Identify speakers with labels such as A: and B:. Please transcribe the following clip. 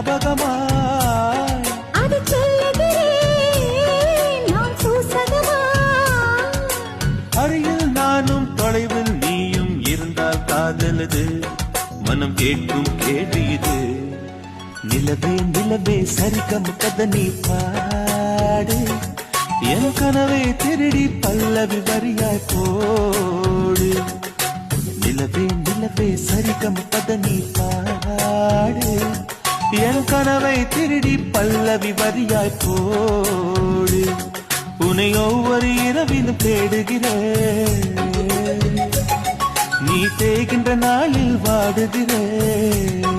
A: ஞாபகமாய்
B: அது
A: அருகில் நானும் தொலைவில் நீயும் இருந்தால் காதலது மனம் கேட்கும் கேள்வி இது. நிலவே நிலவே சரிகம் கத நீ பாடு. என் கனவை திருடி பல்லவி வரியாய் போடு. நிலவே நிலவே சரிகம் பத நீ பாடு. என் கனவை திருடி பல்லவி வரியாய் போடு. உன்னை ஒவ்வொரு இரவிலும் தேடுகிறேன். நீ தேகின்ற நாளில் வாடுகிறேன்.